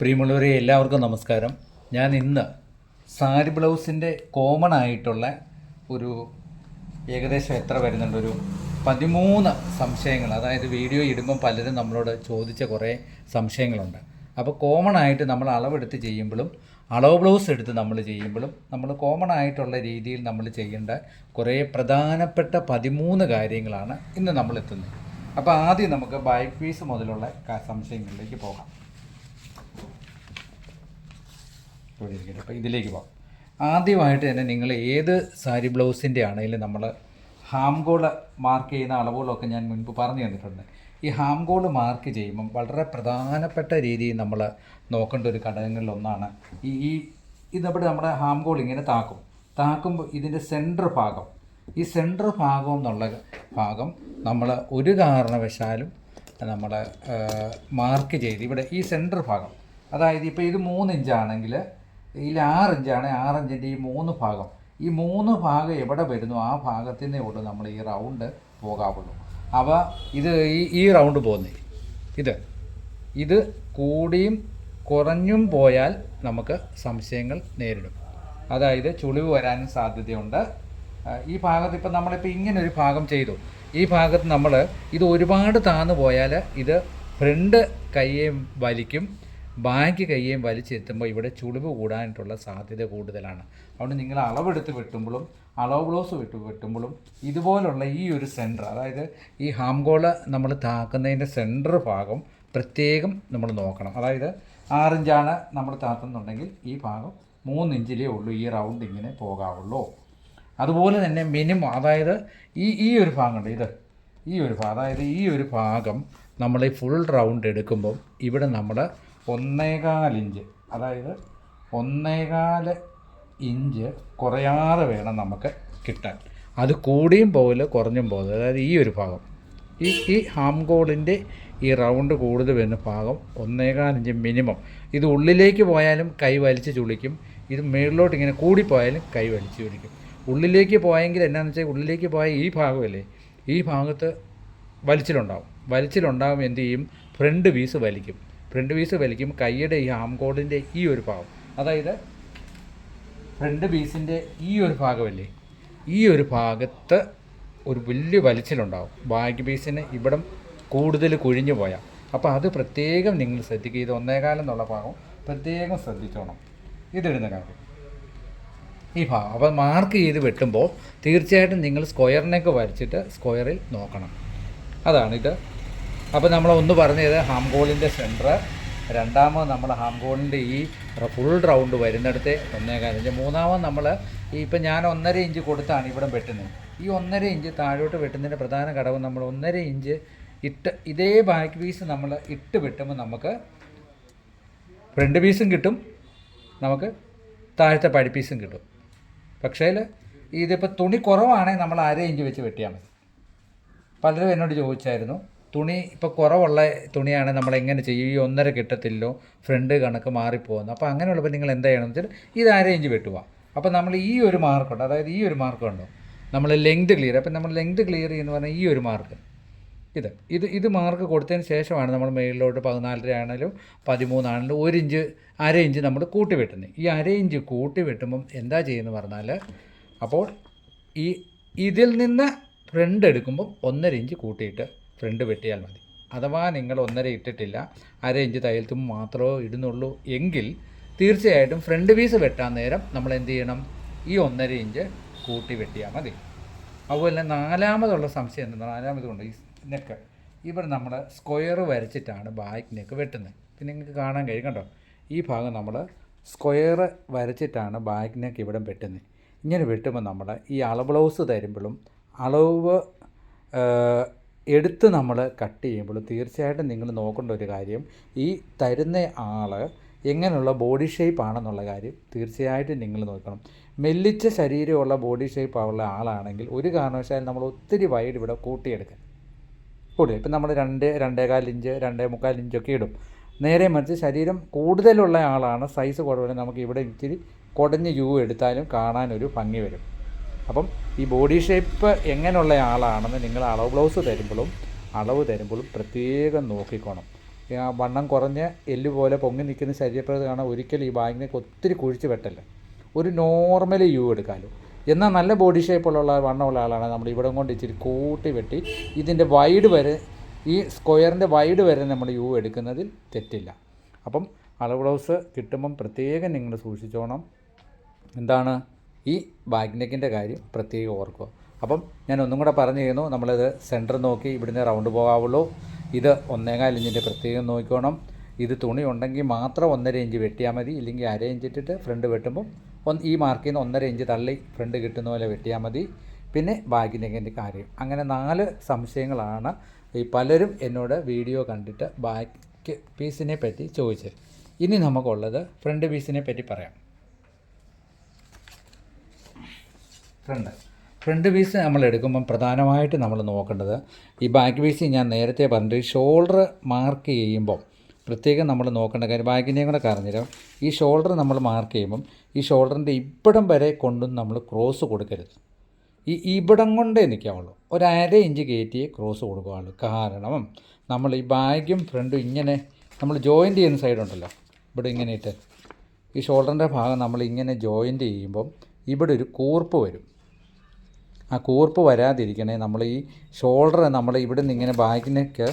പ്രിയമുള്ളവരെ എല്ലാവർക്കും നമസ്കാരം. ഞാൻ ഇന്ന് സാരി ബ്ലൗസിന്റെ കോമൺ ആയിട്ടുള്ള ഒരു ഏകദേശം എത്ര വരുന്നുണ്ട്? ഒരു പതിമൂന്ന് സംശയങ്ങൾ. അതായത് വീഡിയോ ഇടുമ്പം പലരും നമ്മളോട് ചോദിച്ച കുറേ സംശയങ്ങളുണ്ട്. അപ്പോൾ കോമൺ ആയിട്ട് നമ്മൾ അളവെടുത്ത് ചെയ്യുമ്പോഴും അളവ് ബ്ലൗസ് എടുത്ത് നമ്മൾ ചെയ്യുമ്പോഴും നമ്മൾ കോമൺ ആയിട്ടുള്ള രീതിയിൽ നമ്മൾ ചെയ്യേണ്ട കുറേ പ്രധാനപ്പെട്ട പതിമൂന്ന് കാര്യങ്ങളാണ് ഇന്ന് നമ്മൾ എത്തുന്നത്. അപ്പോൾ ആദ്യം നമുക്ക് ബൈക്ക് പീസ് മുതലുള്ള സംശയങ്ങളിലേക്ക് പോകാം. ഇവിടെ അപ്പോൾ ഇതിലേക്ക് പോകാം. ആദ്യമായിട്ട് തന്നെ നിങ്ങൾ ഏത് സാരി ബ്ലൗസിന്റെ ആണെങ്കിലും നമ്മൾ ഹാംഗോൾ മാർക്ക് ചെയ്യുന്ന അളവുകളൊക്കെ ഞാൻ മുൻപ് പറഞ്ഞു തന്നിട്ടുണ്ട്. ഈ ഹാംഗോൾ മാർക്ക് ചെയ്യുമ്പം വളരെ പ്രധാനപ്പെട്ട രീതിയിൽ നമ്മൾ നോക്കേണ്ട ഒരു ഘടകങ്ങളിലൊന്നാണ് ഈ ഈ ഇതവിടെ നമ്മുടെ ഹാംഗോൾ ഇങ്ങനെ താക്കും. താക്കുമ്പോൾ ഇതിന്റെ സെന്റർ ഭാഗം ഈ സെന്റർ ഭാഗം എന്നുള്ള ഭാഗം നമ്മൾ ഒരു കാരണവശാലും നമ്മൾ മാർക്ക് ചെയ്ത് ഇവിടെ ഈ സെന്റർ ഭാഗം അതായത് ഇപ്പോൾ ഇത് മൂന്ന് ഇഞ്ചാണെങ്കിൽ ഇതിൽ ആറ് ആണ് ആറ് ഇഞ്ചിന്റെ ഈ മൂന്ന് ഭാഗം. ഈ മൂന്ന് ഭാഗം എവിടെ വരുന്നു? ആ ഭാഗത്തു നിന്നേ ഉള്ളൂ നമ്മൾ ഈ റൗണ്ട് പോകാവുള്ളൂ. അവ ഇത് ഈ ഈ റൗണ്ട് പോകുന്നേ. ഇത് ഇത് കൂടിയും കുറഞ്ഞും പോയാൽ നമുക്ക് സംശയങ്ങൾ നേരിടും. അതായത് ചുളിവ് വരാനും സാധ്യതയുണ്ട്. ഈ ഭാഗത്ത് ഇപ്പം നമ്മളിപ്പോൾ ഇങ്ങനെ ഒരു ഭാഗം ചെയ്തു. ഈ ഭാഗത്ത് നമ്മൾ ഇത് ഒരുപാട് താന്നു പോയാൽ ഇത് ഫ്രണ്ട് കൈയെ വലിക്കും. ബാക്ക് കയ്യേയും വലിച്ചെത്തുമ്പോൾ ഇവിടെ ചുളിവ് കൂടാനായിട്ടുള്ള സാധ്യത കൂടുതലാണ്. അതുകൊണ്ട് നിങ്ങൾ അളവെടുത്ത് വെട്ടുമ്പോഴും അളവ് ബ്ലൗസ് വിട്ട് വെട്ടുമ്പോഴും ഇതുപോലുള്ള ഈ ഒരു സെന്റർ അതായത് ഈ ഹാംഗോൾ നമ്മൾ താക്കുന്നതിന്റെ സെന്റർ ഭാഗം പ്രത്യേകം നമ്മൾ നോക്കണം. അതായത് ആറിഞ്ചാണ് നമ്മൾ താത്തുന്നുണ്ടെങ്കിൽ ഈ ഭാഗം മൂന്നിഞ്ചിലേ ഉള്ളൂ ഈ റൗണ്ട് ഇങ്ങനെ പോകാവുള്ളൂ. അതുപോലെ തന്നെ മിനിമം അതായത് ഈ ഈ ഒരു ഭാഗമുണ്ട് ഇത്. ഈ ഒരു ഭാഗം അതായത് ഈ ഒരു ഭാഗം നമ്മൾ ഈ ഫുൾ റൗണ്ട് എടുക്കുമ്പം ഇവിടെ നമ്മൾ ഒന്നേകാൽ ഇഞ്ച് അതായത് ഒന്നേകാൽ ഇഞ്ച് കുറയാതെ വേണം നമുക്ക് കിട്ടാൻ. അത് കൂടിയും പോകില്ല കുറഞ്ഞും പോകില്ല. അതായത് ഈ ഒരു ഭാഗം. ഈ ഈ ഹാംഗോളിന്റെ ഈ റൗണ്ട് കൂടുതൽ വരുന്ന ഭാഗം ഒന്നേകാൽ ഇഞ്ച് മിനിമം. ഇത് ഉള്ളിലേക്ക് പോയാലും കൈ വലിച്ച് ചുളിക്കും. ഇത് മുകളിലോട്ട് ഇങ്ങനെ കൂടിപ്പോയാലും കൈ വലിച്ച് ചുളിക്കും. ഉള്ളിലേക്ക് പോയെങ്കിൽ എന്നാന്ന് വെച്ചാൽ ഉള്ളിലേക്ക് പോയ ഈ ഭാഗമല്ലേ ഈ ഭാഗത്ത് വലിച്ചിലുണ്ടാവും. വലിച്ചിലുണ്ടാകും എന്ത് ചെയ്യും? ഫ്രണ്ട് പീസ് വലിക്കും. ഫ്രണ്ട് പീസ് വലിക്കും. കൈയുടെ ഈ ആം കോഡിന്റെ ഈ ഒരു ഭാഗം. അതായത് ഫ്രണ്ട് പീസിന്റെ ഈ ഒരു ഭാഗമല്ലേ? ഈ ഒരു ഭാഗത്ത് ഒരു വലിയ വലിച്ചിലുണ്ടാവും. ബാക്ക് പീസിന് ഇവിടം കൂടുതൽ കുഴിഞ്ഞു പോയാൽ അപ്പോൾ അത് പ്രത്യേകം നിങ്ങൾ ശ്രദ്ധിക്കുക. ഇത് ഒന്നേകാലം എന്നുള്ള ഭാഗം പ്രത്യേകം ശ്രദ്ധിച്ചോണം. ഇതിടുന്ന കാര്യം ഈ ഭാഗം അപ്പോൾ മാർക്ക് ചെയ്ത് വെട്ടുമ്പോൾ തീർച്ചയായിട്ടും നിങ്ങൾ സ്ക്വയറിനൊക്കെ വരച്ചിട്ട് സ്ക്വയറിൽ നോക്കണം. അതാണ് ഇത്. അപ്പോൾ നമ്മൾ ഒന്ന് പറഞ്ഞത് ഹാംഗോളിന്റെ സെന്റർ രണ്ടാമത് നമ്മൾ ഹാംഗോളിന്റെ ഈ ഫുൾ റൗണ്ട് വരുന്നിടത്ത് ഒന്നേകാൽ ഇഞ്ച്. മൂന്നാമത് നമ്മൾ ഈ ഇപ്പം ഞാൻ ഒന്നര ഇഞ്ച് കൊടുത്താണ് ഇവിടെ വെട്ടുന്നത്. ഈ ഒന്നര ഇഞ്ച് താഴോട്ട് വെട്ടുന്നതിന്റെ പ്രധാന ഘടകം നമ്മൾ ഒന്നര ഇഞ്ച് ഇട്ട് ഇതേ ബാക്ക് പീസ് നമ്മൾ ഇട്ട് വെട്ടുമ്പോൾ നമുക്ക് ഫ്രണ്ട് പീസും കിട്ടും. നമുക്ക് താഴത്തെ പഴിപ്പീസും കിട്ടും. പക്ഷേ ഇതിപ്പോൾ തുണി കുറവാണെങ്കിൽ നമ്മൾ അര ഇഞ്ച് വെച്ച് വെട്ടിയാൽ മതി. പലരും എന്നോട് ചോദിച്ചായിരുന്നു. തുണി ഇപ്പോൾ കുറവുള്ള തുണിയാണ് നമ്മൾ എങ്ങനെ ചെയ്യും? ഈ ഒന്നര കിട്ടത്തില്ലോ ഫ്രണ്ട് കണക്ക് മാറിപ്പോകുന്നു. അപ്പോൾ അങ്ങനെയുള്ളപ്പോൾ നിങ്ങൾ എന്താ ചെയ്യണമെന്ന് വെച്ചാൽ ഇത് അര ഇഞ്ച് വെട്ടുക. അപ്പോൾ നമ്മൾ ഈ ഒരു മാർക്കുണ്ട് അതായത് ഈ ഒരു മാർക്ക് ഉണ്ടോ നമ്മൾ ലെങ്ത് ക്ലിയർ അപ്പം നമ്മൾ ലെങ്ത് ക്ലിയർ എന്ന് പറഞ്ഞാൽ ഈ ഒരു മാർക്ക് ഇത്. ഇത് ഇത് മാർക്ക് കൊടുത്തതിന് ശേഷമാണ് നമ്മൾ മേളിലോട്ട് പതിനാലര ആണെങ്കിലും പതിമൂന്നാണെങ്കിലും ഒരു ഇഞ്ച് അര ഇഞ്ച് നമ്മൾ കൂട്ടി വെട്ടുന്നത്. ഈ അര ഇഞ്ച് കൂട്ടി വെട്ടുമ്പം എന്താ ചെയ്യുന്നത് പറഞ്ഞാൽ അപ്പോൾ ഈ ഇതിൽ നിന്ന് ഫ്രണ്ട് എടുക്കുമ്പോൾ ഒന്നര ഇഞ്ച് കൂട്ടിയിട്ട് ഫ്രണ്ട് വെട്ടിയാൽ മതി. അഥവാ നിങ്ങൾ ഒന്നര ഇട്ടിട്ടില്ല അര ഇഞ്ച് തയ്യൽത്തും മാത്രമേ ഇടുന്നുള്ളൂ എങ്കിൽ തീർച്ചയായിട്ടും ഫ്രണ്ട് പീസ് വെട്ടാൻ നേരം നമ്മൾ എന്ത് ചെയ്യണം? ഈ ഒന്നര ഇഞ്ച് കൂട്ടി വെട്ടിയാൽ മതി. അതുപോലെ നാലാമതുള്ള സംശയം എന്താണ് നാലാമത് കൊണ്ട് ഈ നെക്ക്. ഇവിടെ നമ്മൾ സ്ക്വയർ വരച്ചിട്ടാണ് ബാക്ക് നെക്ക് വെട്ടുന്നത്. പിന്നെ നിങ്ങൾക്ക് കാണാൻ കഴിയും കണ്ടോ? ഈ ഭാഗം നമ്മൾ സ്ക്വയർ വരച്ചിട്ടാണ് ബാക്ക് നെക്ക് ഇവിടെ വെട്ടുന്നത്. ഇങ്ങനെ വെട്ടുമ്പോൾ നമ്മൾ ഈ അളവ് ബ്ലൗസ് തരുമ്പോഴും അളവ് എടുത്ത് നമ്മൾ കട്ട് ചെയ്യുമ്പോൾ തീർച്ചയായിട്ടും നിങ്ങൾ നോക്കേണ്ട ഒരു കാര്യം ഈ തരുന്ന ആൾ എങ്ങനെയുള്ള ബോഡി ഷേപ്പ് ആണെന്നുള്ള കാര്യം തീർച്ചയായിട്ടും നിങ്ങൾ നോക്കണം. മെല്ലിച്ച ശരീരമുള്ള ബോഡി ഷേപ്പ് ഉള്ള ആളാണെങ്കിൽ ഒരു കാരണവശാലും നമ്മൾ ഒത്തിരി വൈഡ് ഇവിടെ കൂട്ടിയെടുക്കാം കൂടി ഇപ്പം നമ്മൾ രണ്ട് രണ്ടേകാൽ ഇഞ്ച് രണ്ടേ മുക്കാൽ ഇഞ്ചൊക്കെ ഇടും. നേരെ മറിച്ച് ശരീരം കൂടുതലുള്ള ആളാണ് സൈസ് കുറവുണ്ടെങ്കിൽ നമുക്ക് ഇവിടെ ഇച്ചിരി കുടഞ്ഞ് യൂ എടുത്താലും കാണാനൊരു ഭംഗി വരും. അപ്പം ഈ ബോഡി ഷേപ്പ് എങ്ങനെയുള്ള ആളാണെന്ന് നിങ്ങൾ അളവ് ബ്ലൗസ് തരുമ്പോഴും അളവ് തരുമ്പോഴും പ്രത്യേകം നോക്കിക്കോണം. വണ്ണം കുറഞ്ഞ് എല്ല് പോലെ പൊങ്ങി നിൽക്കുന്ന ശരീരപ്രകൃതി കാണാൻ ഒരിക്കലും ഈ ബാഗിനേക്ക് ഒത്തിരി കുഴിച്ച് വെട്ടല്ല ഒരു നോർമൽ യു എടുക്കാമല്ലോ എന്നാൽ നല്ല ബോഡി ഷേപ്പുള്ള വണ്ണമുള്ള ആളാണ് നമ്മൾ ഇവിടം കൊണ്ട് ഇച്ചിരി കൂട്ടി വെട്ടി. ഇതിന്റെ വൈഡ് വരെ ഈ സ്ക്വയറിന്റെ വൈഡ് വരെ നമ്മൾ യു എടുക്കുന്നതിൽ തെറ്റില്ല. അപ്പം അളവ് ബ്ലൗസ് കിട്ടുമ്പം പ്രത്യേകം നിങ്ങൾ സൂക്ഷിച്ചോണം. എന്താണ്? ഈ ബാക്ക് നെക്കിന്റെ കാര്യം പ്രത്യേകം ഓർക്കുക. അപ്പം ഞാൻ ഒന്നും കൂടെ പറഞ്ഞു തരുന്നു നമ്മളിത് സെന്റർ നോക്കി ഇവിടുന്ന് റൗണ്ട് പോകാവുള്ളൂ. ഇത് ഒന്നേകാൽ ഇഞ്ചിന്റെ പ്രത്യേകം നോക്കിക്കോണം. ഇത് തുണി ഉണ്ടെങ്കിൽ മാത്രം ഒന്നര ഇഞ്ച് വെട്ടിയാൽ മതി. ഇല്ലെങ്കിൽ അര ഇഞ്ച് ഇട്ടിട്ട് ഫ്രണ്ട് വെട്ടുമ്പം ഒന്ന് ഈ മാർക്കിൽ നിന്ന് ഒന്നര ഇഞ്ച് തള്ളി ഫ്രണ്ട് കിട്ടുന്ന പോലെ വെട്ടിയാൽ മതി. പിന്നെ ബാക്ക് നെക്കിന്റെ കാര്യം. അങ്ങനെ നാല് സംശയങ്ങളാണ് ഈ പലരും എന്നോട് വീഡിയോ കണ്ടിട്ട് ബാക്ക് പീസിനെ പറ്റി ചോദിച്ചത്. ഇനി നമുക്കുള്ളത് ഫ്രണ്ട് പീസിനെ പറ്റി പറയാം. ഫ്രണ്ട് ഫ്രണ്ട് പീസ് നമ്മൾ എടുക്കുമ്പം പ്രധാനമായിട്ട് നമ്മൾ നോക്കേണ്ടത് ഈ ബാക്ക് പീസ് ഞാൻ നേരത്തെ പറഞ്ഞിട്ട് ഷോൾഡർ മാർക്ക് ചെയ്യുമ്പം പ്രത്യേകം നമ്മൾ നോക്കേണ്ട കാര്യം ബാക്കിന്റെയും കൂടെ പറഞ്ഞുതരാം. ഈ ഷോൾഡർ നമ്മൾ മാർക്ക് ചെയ്യുമ്പം ഈ ഷോൾഡറിന്റെ ഇവിടം വരെ കൊണ്ടും നമ്മൾ ക്രോസ് കൊടുക്കരുത്. ഈ ഇവിടം കൊണ്ടേ നിൽക്കാവുള്ളൂ. ഒരു അര ഇഞ്ച് കയറ്റിയേ ക്രോസ് കൊടുക്കുകയുള്ളൂ. കാരണം നമ്മൾ ഈ ബാഗും ഫ്രണ്ടും ഇങ്ങനെ നമ്മൾ ജോയിന്റ് ചെയ്യുന്ന സൈഡുണ്ടല്ലോ ഇവിടെ ഇങ്ങനെ ഇട്ട് ഈ ഷോൾഡറിന്റെ ഭാഗം നമ്മൾ ഇങ്ങനെ ജോയിന്റ് ചെയ്യുമ്പം ഇവിടെ ഒരു കൂർപ്പ് വരും. ആ കൂർപ്പ് വരാതിരിക്കണേ നമ്മൾ ഈ ഷോൾഡർ നമ്മൾ ഇവിടെ നിന്ന് ഇങ്ങനെ ബാക്കിനൊക്കെ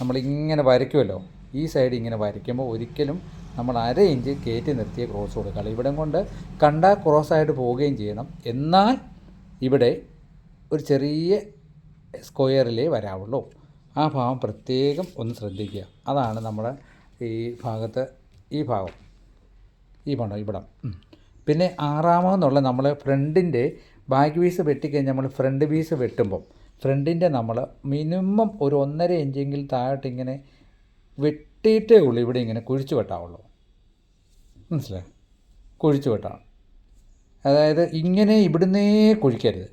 നമ്മളിങ്ങനെ വരയ്ക്കുമല്ലോ. ഈ സൈഡ് ഇങ്ങനെ വരയ്ക്കുമ്പോൾ ഒരിക്കലും നമ്മൾ അര ഇഞ്ച് കയറ്റി നിർത്തിയ ക്രോസ് കൊടുക്കുക. ഇവിടെ കൊണ്ട് കണ്ടാൽ ക്രോസായിട്ട് പോവുകയും ചെയ്യണം. എന്നാൽ ഇവിടെ ഒരു ചെറിയ സ്ക്വയറിലേ വരാവുള്ളൂ. ആ ഭാഗം പ്രത്യേകം ഒന്ന് ശ്രദ്ധിക്കുക. അതാണ് നമ്മുടെ ഈ ഭാഗത്ത് ഈ ഭാഗം. ഈ പണം ഇവിടം. പിന്നെ ആറാമതെന്നുള്ള നമ്മൾ ഫ്രണ്ടിന്റെ ബാക്ക് പീസ് വെട്ടിക്കഴിഞ്ഞാൽ നമ്മൾ ഫ്രണ്ട് പീസ് വെട്ടുമ്പം ഫ്രണ്ടിന്റെ നമ്മൾ മിനിമം ഒരു ഒന്നര ഇഞ്ചെങ്കിൽ താഴോട്ട് ഇങ്ങനെ വെട്ടിയിട്ടേ ഉള്ളൂ ഇവിടെ ഇങ്ങനെ കുഴിച്ചു വെട്ടാവുള്ളൂ. മനസ്സിലായി? കുഴിച്ചു വെട്ടാണ്. അതായത് ഇങ്ങനെ ഇവിടുന്നേ കുഴിക്കരുത്.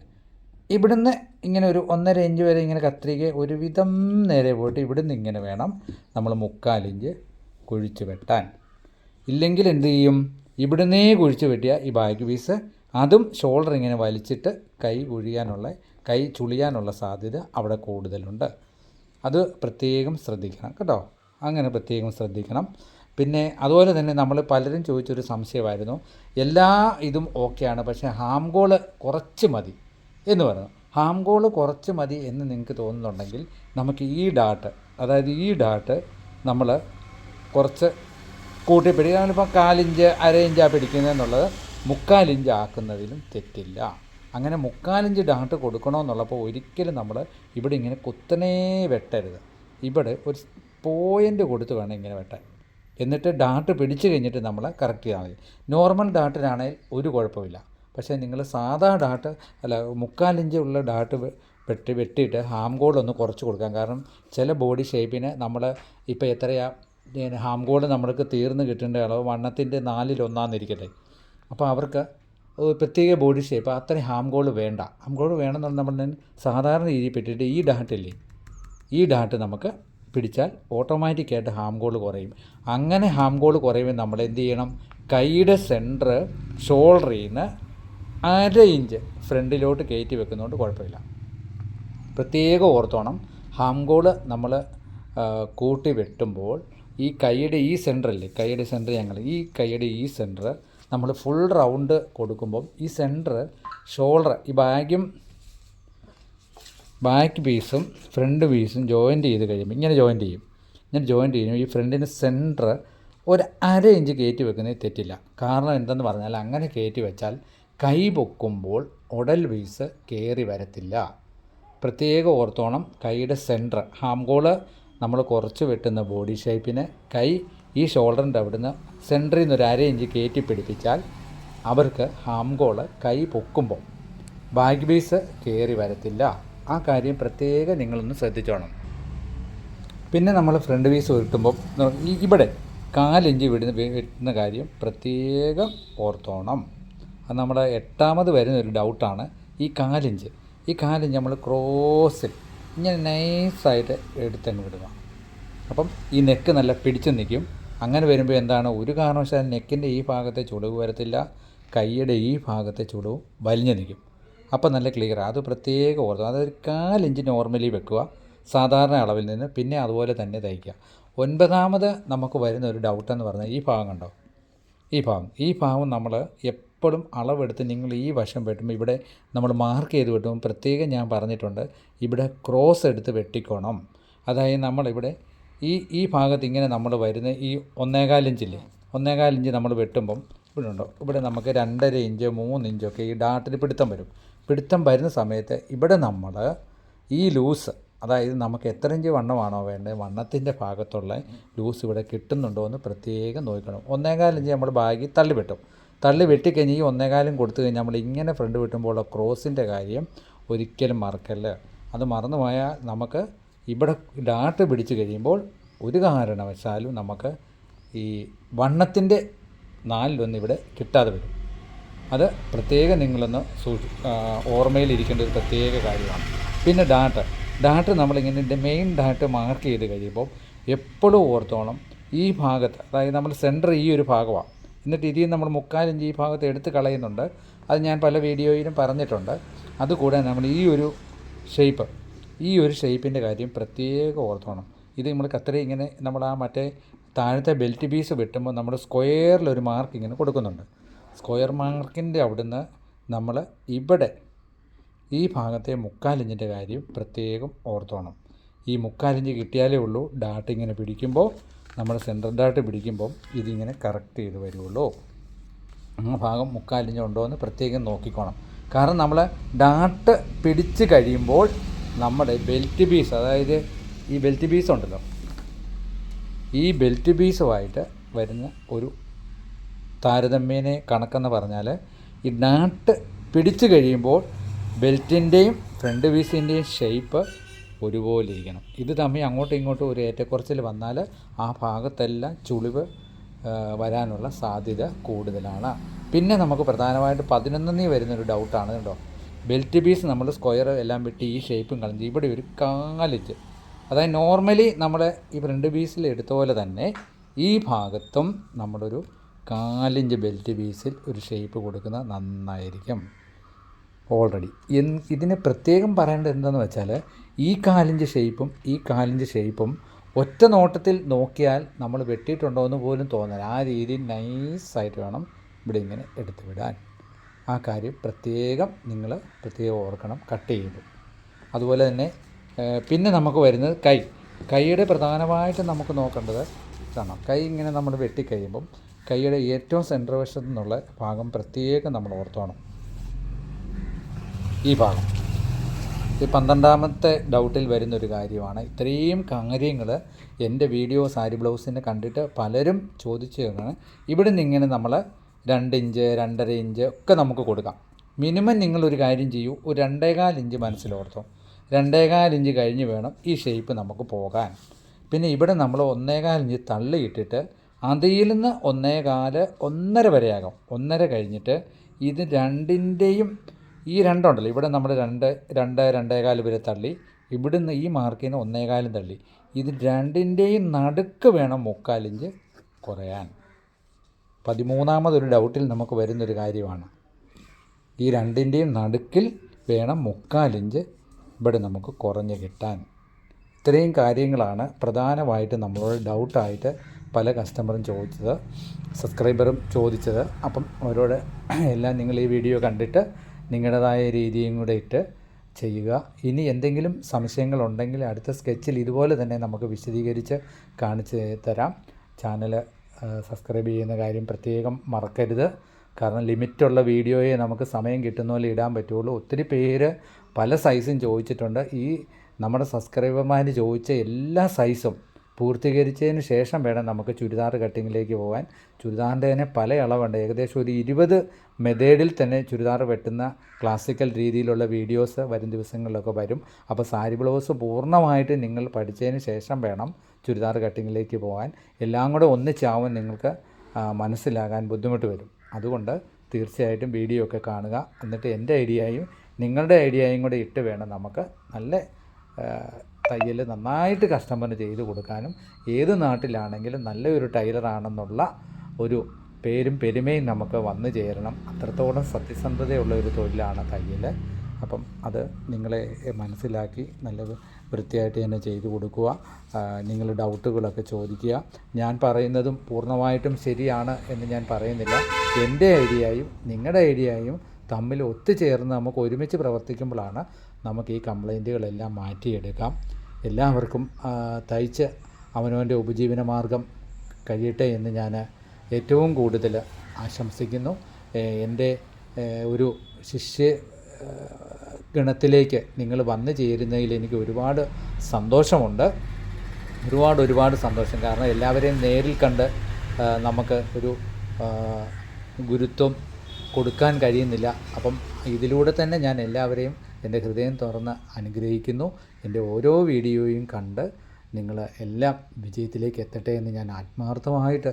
ഇവിടുന്ന് ഇങ്ങനെ ഒരു ഒന്നര ഇഞ്ച് വരെ ഇങ്ങനെ കത്രിക ഒരുവിധം നേരെ പോയിട്ട് ഇവിടുന്ന് ഇങ്ങനെ വേണം നമ്മൾ മുക്കാലിഞ്ച് കുഴിച്ചു വെട്ടാൻ. ഇല്ലെങ്കിൽ എന്ത് ചെയ്യും? ഇവിടുന്നേ കുഴിച്ച് വെട്ടിയ ഈ ബാക്ക് പീസ് അതും ഷോൾഡർ ഇങ്ങനെ വലിച്ചിട്ട് കൈ കുഴിയാനുള്ള കൈ ചുളിയാനുള്ള സാധ്യത അവിടെ കൂടുതലുണ്ട്. അത് പ്രത്യേകം ശ്രദ്ധിക്കണം കേട്ടോ. അങ്ങനെ പ്രത്യേകം ശ്രദ്ധിക്കണം. പിന്നെ അതുപോലെ തന്നെ നമ്മൾ പലരും ചോദിച്ചൊരു സംശയമായിരുന്നു. എല്ലാ ഇതും ഓക്കെയാണ് പക്ഷേ ഹാം ഗോൾ കുറച്ച് മതി എന്ന് പറഞ്ഞു. ഹാം ഗോൾ കുറച്ച് മതി എന്ന് നിങ്ങൾക്ക് തോന്നുന്നുണ്ടെങ്കിൽ നമുക്ക് ഈ ഡാട്ട് അതായത് ഈ ഡാട്ട് നമ്മൾ കുറച്ച് കൂട്ടി പിടിക്കുക നമ്മളിപ്പോൾ കാലിഞ്ച് അര ഇഞ്ചാണ് പിടിക്കുന്നതെന്നുള്ളത് മുക്കാലിഞ്ച് ആക്കുന്നതിലും തെറ്റില്ല. അങ്ങനെ മുക്കാലിഞ്ച് ഡാട്ട് കൊടുക്കണമെന്നുള്ളപ്പോൾ ഒരിക്കലും നമ്മൾ ഇവിടെ ഇങ്ങനെ കുത്തനെ വെട്ടരുത്. ഇവിടെ ഒരു പോയിന്റ് കൊടുത്ത് വേണം ഇങ്ങനെ വെട്ടാൻ. എന്നിട്ട് ഡാട്ട് പിടിച്ചു കഴിഞ്ഞിട്ട് നമ്മൾ കറക്റ്റ് ചെയ്താൽ മതി. നോർമൽ ഡാട്ടിലാണെങ്കിൽ ഒരു കുഴപ്പമില്ല. പക്ഷേ നിങ്ങൾ സാധാ ഡാട്ട് അല്ല മുക്കാലിഞ്ച് ഉള്ള ഡാട്ട് വെട്ടി വെട്ടിയിട്ട് ഹാം ഗോൾഡ് ഒന്ന് കുറച്ച് കൊടുക്കാം. കാരണം ചില ബോഡി ഷേപ്പിന് നമ്മൾ ഇപ്പോൾ എത്രയാ പിന്നെ ഹാം ഗോൾഡ് നമ്മൾക്ക് തീർന്ന് കിട്ടേണ്ട അളവ് വണ്ണത്തിന്റെ നാലിലൊന്നാന്നിരിക്കട്ടെ. അപ്പോൾ അവർക്ക് പ്രത്യേക ബോഡി ഷേപ്പ് അത്രയും ഹാം ഗോൾഡ് വേണ്ട. ഹാം ഗോൾഡ് വേണമെന്നുള്ള നമ്മൾ സാധാരണ രീതിയിൽ പെട്ടിട്ട് ഈ ഡാട്ടില്ലേ ഈ ഡാട്ട് നമുക്ക് പിടിച്ചാൽ ഓട്ടോമാറ്റിക്കായിട്ട് ഹാം ഗോൾ കുറയും. അങ്ങനെ ഹാം ഗോൾ കുറയുമ്പോൾ നമ്മൾ എന്ത് ചെയ്യണം? കൈയുടെ സെന്റർ ഷോൾഡറിൽ നിന്ന് അര ഇഞ്ച് ഫ്രണ്ടിലോട്ട് കയറ്റി വെക്കുന്നതുകൊണ്ട് കുഴപ്പമില്ല. പ്രത്യേകം ഓർത്തോണം. ഹാം ഗോൾ നമ്മൾ കൂട്ടി വെട്ടുമ്പോൾ ഈ കൈയുടെ ഈ സെന്ററില്ലേ? കൈയുടെ സെന്റർ ഞങ്ങൾ ഈ കൈയുടെ ഈ സെന്റർ നമ്മൾ ഫുൾ റൗണ്ട് കൊടുക്കുമ്പം ഈ സെന്റർ ഷോൾഡർ ഈ ബാഗും ബാക്ക് പീസും ഫ്രണ്ട് പീസും ജോയിന്റ് ചെയ്ത് കഴിയുമ്പോൾ ഇങ്ങനെ ജോയിന്റ് ചെയ്യും. ഇങ്ങനെ ജോയിന്റ് ചെയ്യുമ്പോൾ ഈ ഫ്രണ്ടിന്റെ സെന്റർ ഒരു അര ഇഞ്ച് കയറ്റി വെക്കുന്നത് തെറ്റില്ല. കാരണം എന്തെന്ന് പറഞ്ഞാൽ അങ്ങനെ കയറ്റി വെച്ചാൽ കൈ പൊക്കുമ്പോൾ ഉടൽ പീസ് കയറി വരത്തില്ല. പ്രത്യേകം ഓർത്തോണം കൈയുടെ സെന്റർ ഹാം ഗോൾ നമ്മൾ കുറച്ച് വെട്ടുന്ന ബോഡി ഷേപ്പിന് കൈ ഈ ഷോൾഡറിന്റെ അവിടുന്ന് സെന്ററിൽ നിന്ന് ഒരു അര ഇഞ്ച് കയറ്റി പിടിപ്പിച്ചാൽ അവർക്ക് ഹാം ഗോൾ കൈ പൊക്കുമ്പോൾ ബാക്ക് പീസ് കയറി വരത്തില്ല. ആ കാര്യം പ്രത്യേകം നിങ്ങളൊന്ന് ശ്രദ്ധിച്ചോണം. പിന്നെ നമ്മൾ ഫ്രണ്ട് പീസ് ഉരുട്ടുമ്പോൾ ഇവിടെ കാലിഞ്ച് വിടുന്ന വെട്ടുന്ന കാര്യം പ്രത്യേകം ഓർത്തോണം. അത് നമ്മുടെ എട്ടാമത് വരുന്ന ഒരു ഡൗട്ടാണ് ഈ കാലിഞ്ച്. ഈ കാലിഞ്ച് നമ്മൾ ക്രോസിൽ ഇങ്ങനെ നൈസായിട്ട് എടുത്തങ്ങ് വിടുക. അപ്പം ഈ നെക്ക് നല്ല പിടിച്ച് നിൽക്കും. അങ്ങനെ വരുമ്പോൾ എന്താണ്? ഒരു കാരണവശാലും നെക്കിന്റെ ഈ ഭാഗത്തെ ചുളിവ് വരത്തില്ല. കൈയുടെ ഈ ഭാഗത്തെ ചുളിവ് വലിഞ്ഞു നിൽക്കും. അപ്പം നല്ല ക്ലിയർ അത് പ്രത്യേകം ഓർത്ത് അതൊരു കാലിഞ്ച് നോർമലി വെക്കുക. സാധാരണ അളവിൽ നിന്ന് പിന്നെ അതുപോലെ തന്നെ തയ്ക്കുക. ഒൻപതാമത് നമുക്ക് വരുന്ന ഒരു ഡൗട്ടെന്ന് പറഞ്ഞാൽ ഈ ഭാഗം കണ്ടോ? ഈ ഭാഗം. ഈ ഭാഗം നമ്മൾ എപ്പോഴും അളവെടുത്ത് നിങ്ങൾ ഈ വശം വെട്ടുമ്പോൾ ഇവിടെ നമ്മൾ മാർക്ക് ചെയ്ത് വെട്ടുമ്പോൾ പ്രത്യേകം ഞാൻ പറഞ്ഞിട്ടുണ്ട് ഇവിടെ ക്രോസ് എടുത്ത് വെട്ടിക്കോണം. അതായത് നമ്മളിവിടെ ഈ ഈ ഭാഗത്ത് ഇങ്ങനെ നമ്മൾ വരുന്ന ഈ ഒന്നേകാൽ ഇഞ്ച് നമ്മൾ വെട്ടുമ്പം ഇവിടെ ഉണ്ടോ? ഇവിടെ നമുക്ക് രണ്ടര ഇഞ്ച് മൂന്ന് ഇഞ്ചൊക്കെ ഈ ഡാട്ടിൽ പിടുത്തം വരും. പിടുത്തം വരുന്ന സമയത്ത് ഇവിടെ നമ്മൾ ഈ ലൂസ് അതായത് നമുക്ക് എത്ര ഇഞ്ച് വണ്ണമാണോ വേണ്ടത് വണ്ണത്തിന്റെ ഭാഗത്തുള്ള ലൂസ് ഇവിടെ കിട്ടുന്നുണ്ടോ എന്ന് പ്രത്യേകം നോക്കണം. ഒന്നേകാൽ ഇഞ്ച് നമ്മൾ ബാഗിൽ തള്ളി വെട്ടും തള്ളി വെട്ടിക്കഴിഞ്ഞ് ഈ ഒന്നേകാലും കൊടുത്തു കഴിഞ്ഞാൽ നമ്മൾ ഇങ്ങനെ ഫ്രണ്ട് വിട്ടുമ്പോൾ ക്രോസിന്റെ കാര്യം ഒരിക്കലും മറക്കല്ല. അത് മറന്നു പോയാൽ നമുക്ക് ഇവിടെ ഡാട്ട് പിടിച്ച് കഴിയുമ്പോൾ ഒരു കാരണവശാലും നമുക്ക് ഈ വണ്ണത്തിന്റെ നാലിലൊന്നും ഇവിടെ കിട്ടാതെ വരും. അത് പ്രത്യേകം നിങ്ങളൊന്ന് സൂക്ഷി ഓർമ്മയിലിരിക്കേണ്ട ഒരു പ്രത്യേക കാര്യമാണ്. പിന്നെ ഡാട്ട് ഡാട്ട് നമ്മളിങ്ങനെ ഇതിന്റെ മെയിൻ ഡാട്ട് മാർക്ക് ചെയ്ത് കഴിയുമ്പോൾ എപ്പോഴും ഓർത്തോണം ഈ ഭാഗത്ത് അതായത് നമ്മൾ സെന്റർ ഈ ഒരു ഭാഗമാണ് എന്നിട്ട് ഇതിൽ നമ്മൾ മുക്കാലിഞ്ച് ഈ ഭാഗത്ത് എടുത്ത് കളയുന്നുണ്ട്. അത് ഞാൻ പല വീഡിയോയിലും പറഞ്ഞിട്ടുണ്ട്. അതുകൂടെ നമ്മൾ ഈ ഒരു ഷേപ്പ് ഈ ഒരു ഷേപ്പിന്റെ കാര്യം പ്രത്യേകം ഓർത്തോണം. ഇത് നമ്മൾ കത്രി ഇങ്ങനെ നമ്മൾ ആ മറ്റേ താഴത്തെ ബെൽറ്റ് പീസ് വെട്ടുമ്പോൾ നമ്മൾ സ്ക്വയറിലൊരു മാർക്ക് ഇങ്ങനെ കൊടുക്കുന്നുണ്ട്. സ്ക്വയർ മാർക്കിന്റെ അവിടുന്ന് നമ്മൾ ഇവിടെ ഈ ഭാഗത്തെ മുക്കാലിഞ്ചിന്റെ കാര്യം പ്രത്യേകം ഓർത്തോണം. ഈ മുക്കാലിഞ്ച് കിട്ടിയാലേ ഉള്ളൂ. ഡാട്ട് ഇങ്ങനെ പിടിക്കുമ്പോൾ നമ്മൾ സെന്റർ പിടിക്കുമ്പം ഇതിങ്ങനെ കറക്റ്റ് ചെയ്ത് വരുള്ളൂ ആ ഭാഗം മുക്കാലിഞ്ഞുണ്ടോ എന്ന് പ്രത്യേകം നോക്കിക്കോണം. കാരണം നമ്മൾ ഡാട്ട് പിടിച്ച് കഴിയുമ്പോൾ നമ്മുടെ ബെൽറ്റ് പീസ് അതായത് ഈ ബെൽറ്റ് പീസ് ഉണ്ടല്ലോ ഈ ബെൽറ്റ് പീസുമായിട്ട് വരുന്ന ഒരു താരതമ്യേന കണക്കെന്ന് പറഞ്ഞാൽ ഈ ഡാട്ട് പിടിച്ചു കഴിയുമ്പോൾ ബെൽറ്റിന്റെയും ഫ്രണ്ട് പീസിന്റെയും ഷേപ്പ് ഒരുപോലെ ഇരിക്കണം ഇത് തമ്മിൽ അങ്ങോട്ടും ഇങ്ങോട്ടും ഒരു ഏറ്റക്കുറച്ചിൽ വന്നാൽ ആ ഭാഗത്തെല്ലാം ചുളിവ് വരാനുള്ള സാധ്യത കൂടുതലാണ്. പിന്നെ നമുക്ക് പ്രധാനമായിട്ട് പതിനൊന്നീ വരുന്നൊരു ഡൗട്ടാണ് കേട്ടോ ബെൽറ്റ് പീസ് നമ്മൾ സ്ക്വയർ എല്ലാം വിട്ട് ഈ ഷേപ്പും കളഞ്ഞ് ഇവിടെ ഒരു കാലിച്ച് അതായത് നോർമലി നമ്മുടെ ഈ ഫ്രണ്ട് പീസിൽ എടുത്ത പോലെ തന്നെ ഈ ഭാഗത്തും നമ്മളൊരു കാലിഞ്ച് ബെൽറ്റ് പീസിൽ ഒരു ഷേപ്പ് കൊടുക്കുന്നത് നന്നായിരിക്കും. ഓൾറെഡി ഇതിന് പ്രത്യേകം പറയേണ്ടത് എന്താണെന്ന് വെച്ചാൽ ഈ കാലിന്റെ ഷേപ്പും ഈ കാലിന്റെ ഷേപ്പും ഒറ്റ നോട്ടത്തിൽ നോക്കിയാൽ നമ്മൾ വെട്ടിയിട്ടുണ്ടോ എന്ന് പോലും തോന്നില്ല ആ രീതിയിൽ നൈസായിട്ട് വേണം ഇവിടെ ഇങ്ങനെ എടുത്തു വിടാൻ. ആ കാര്യം പ്രത്യേകം നിങ്ങൾ പ്രത്യേകം ഓർക്കണം കട്ട് ചെയ്യുമ്പോൾ അതുപോലെ തന്നെ പിന്നെ നമുക്ക് വരുന്നത് കൈ. കൈയുടെ പ്രധാനമായിട്ട് നമുക്ക് നോക്കേണ്ടത് ഇതാണ്. കൈ ഇങ്ങനെ നമ്മൾ വെട്ടിക്കഴിയുമ്പം കൈയുടെ ഏറ്റവും സെൻട്രൽ വശത്തു നിന്നുള്ള ഭാഗം പ്രത്യേകം നമ്മൾ ഓർത്തോണം. ഈ ഭാഗം. ഈ പന്ത്രണ്ടാമത്തെ ഡൗട്ടിൽ വരുന്നൊരു കാര്യമാണ്. ഇത്രയും കാര്യങ്ങൾ എന്റെ വീഡിയോ സാരി ബ്ലൗസിനെ കണ്ടിട്ട് പലരും ചോദിച്ചു ചോദിച്ചതാണ് ഇവിടെ നിന്ന് ഇങ്ങനെ നമ്മൾ രണ്ട് ഇഞ്ച് രണ്ടര ഇഞ്ച് ഒക്കെ നമുക്ക് കൊടുക്കാം. മിനിമം നിങ്ങളൊരു കാര്യം ചെയ്യൂ. ഒരു രണ്ടേകാൽ ഇഞ്ച് മനസ്സിലോർത്തോ. രണ്ടേകാൽ ഇഞ്ച് കഴിഞ്ഞ് വേണം ഈ ഷേപ്പ് നമുക്ക് പോകാൻ. പിന്നെ ഇവിടെ നമ്മൾ ഒന്നേകാൽ ഇഞ്ച് തള്ളിയിട്ടിട്ട് അതിൽ നിന്ന് ഒന്നേകാൽ ഒന്നര വരെയാകും. ഒന്നര കഴിഞ്ഞിട്ട് ഇത് രണ്ടിന്റെയും ഈ രണ്ടുണ്ടല്ലോ. ഇവിടെ നമ്മൾ രണ്ട് രണ്ട് രണ്ടേകാൽ വരെ തള്ളി ഇവിടുന്ന് ഈ മാർക്കിൽ നിന്ന് ഒന്നേകാലും തള്ളി. ഇത് രണ്ടിന്റെയും നടുക്ക് വേണം മുക്കാലിഞ്ച് കുറയാൻ. പതിമൂന്നാമതൊരു ഡൗട്ടിൽ നമുക്ക് വരുന്നൊരു കാര്യമാണ്. ഈ രണ്ടിന്റെയും നടുക്കിൽ വേണം മുക്കാലിഞ്ച് ഇവിടെ നമുക്ക് കുറഞ്ഞ് കിട്ടാൻ. ഇത്രയും കാര്യങ്ങളാണ് പ്രധാനമായിട്ട് നമ്മളോട് ഡൗട്ടായിട്ട് പല കസ്റ്റമറും ചോദിച്ചത് സബ്സ്ക്രൈബറും ചോദിച്ചത്. അപ്പം അവരോട് എല്ലാം നിങ്ങൾ ഈ വീഡിയോ കണ്ടിട്ട് നിങ്ങളുടേതായ രീതിയും കൂടെ ഇട്ട് ചെയ്യുക. ഇനി എന്തെങ്കിലും സംശയങ്ങളുണ്ടെങ്കിൽ അടുത്ത സ്കെച്ചിൽ ഇതുപോലെ തന്നെ നമുക്ക് വിശദീകരിച്ച് കാണിച്ച് തരാം. ചാനൽ സബ്സ്ക്രൈബ് ചെയ്യുന്ന കാര്യം പ്രത്യേകം മറക്കരുത്. കാരണം ലിമിറ്റുള്ള വീഡിയോയെ നമുക്ക് സമയം കിട്ടുന്ന പോലെ ഇടാൻ പറ്റുള്ളൂ. ഒത്തിരി പേര് പല സൈസും ചോദിച്ചിട്ടുണ്ട്. ഈ നമ്മുടെ സബ്സ്ക്രൈബർമാർ ചോദിച്ച എല്ലാ സൈസും പൂർത്തീകരിച്ചതിന് ശേഷം വേണം നമുക്ക് ചുരിദാർ കട്ടിങ്ങിലേക്ക് പോകാൻ ചുരിദാറിന്റെ തന്നെ പല അളവുണ്ട്. ഏകദേശം ഒരു ഇരുപത് മെത്തേഡിൽ തന്നെ ചുരിദാർ വെട്ടുന്ന ക്ലാസിക്കൽ രീതിയിലുള്ള വീഡിയോസ് വരും ദിവസങ്ങളിലൊക്കെ വരും. അപ്പോൾ സാരി ബ്ലൗസ് പൂർണമായിട്ട് നിങ്ങൾ പഠിച്ചതിന് ശേഷം വേണം ചുരിദാർ കട്ടിങ്ങിലേക്ക് പോകാൻ എല്ലാം കൂടെ ഒന്നിച്ചാവും നിങ്ങൾക്ക് മനസ്സിലാകാൻ ബുദ്ധിമുട്ട് വരും. അതുകൊണ്ട് തീർച്ചയായിട്ടും വീഡിയോ ഒക്കെ കാണുക. എന്നിട്ട് എന്റെ ഐഡിയയും നിങ്ങളുടെ ഐഡിയയും കൂടെ ഇട്ട് വേണം നമുക്ക് നല്ല തയ്യൽ നന്നായിട്ട് കസ്റ്റമറിന് ചെയ്ത് കൊടുക്കാനും ഏത് നാട്ടിലാണെങ്കിലും നല്ലൊരു ടൈലറാണെന്നുള്ള ഒരു പേരും പെരുമയും നമുക്ക് വന്നു ചേരണം. അത്രത്തോളം സത്യസന്ധതയുള്ള ഒരു തൊഴിലാണ് തയ്യൽ അപ്പം അത് നിങ്ങളെ മനസ്സിലാക്കി നല്ല വൃത്തിയായിട്ട് തന്നെ ചെയ്തു കൊടുക്കുക. നിങ്ങൾ ഡൗട്ടുകളൊക്കെ ചോദിക്കുക. ഞാൻ പറയുന്നതും പൂർണമായിട്ടും ശരിയാണ് എന്ന് ഞാൻ പറയുന്നില്ല. എന്റെ ഐഡിയയും നിങ്ങളുടെ ഐഡിയയും തമ്മിൽ ഒത്തുചേർന്ന് നമുക്ക് ഒരുമിച്ച് പ്രവർത്തിക്കുമ്പോഴാണ് നമുക്ക് ഈ കംപ്ലൈന്റുകളെല്ലാം മാറ്റിയെടുക്കാം. എല്ലാവർക്കും തയ്ച്ച് അവനവന്റെ ഉപജീവന മാർഗം കഴിയട്ടെ എന്ന് ഞാൻ ഏറ്റവും കൂടുതൽ ആശംസിക്കുന്നു. എന്റെ ഒരു ശിഷ്യ ഗണത്തിലേക്ക് നിങ്ങൾ വന്നു ചേരുന്നതിൽ എനിക്ക് ഒരുപാട് സന്തോഷമുണ്ട്. ഒരുപാട് ഒരുപാട് സന്തോഷം. കാരണം എല്ലാവരെയും നേരിൽ കണ്ട് നമുക്ക് ഒരു ഗുരുത്വം കൊടുക്കാൻ കഴിയുന്നില്ല. അപ്പം ഇതിലൂടെ തന്നെ ഞാൻ എല്ലാവരെയും എന്റെ ഹൃദയം തുറന്ന് അനുഗ്രഹിക്കുന്നു. എന്റെ ഓരോ വീഡിയോയും കണ്ട് നിങ്ങൾ എല്ലാം വിജയത്തിലേക്ക് എത്തട്ടെ എന്ന് ഞാൻ ആത്മാർത്ഥമായിട്ട്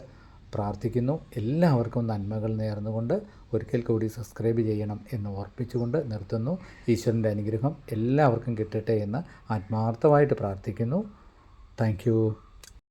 പ്രാർത്ഥിക്കുന്നു. എല്ലാവർക്കും നന്മകൾ നേർന്നുകൊണ്ട് ഒരിക്കൽ കൂടി സബ്സ്ക്രൈബ് ചെയ്യണം എന്ന് ഓർപ്പിച്ചുകൊണ്ട് നിർത്തുന്നു. ഈശ്വരന്റെ അനുഗ്രഹം എല്ലാവർക്കും കിട്ടട്ടെ എന്ന് ആത്മാർത്ഥമായിട്ട് പ്രാർത്ഥിക്കുന്നു. താങ്ക്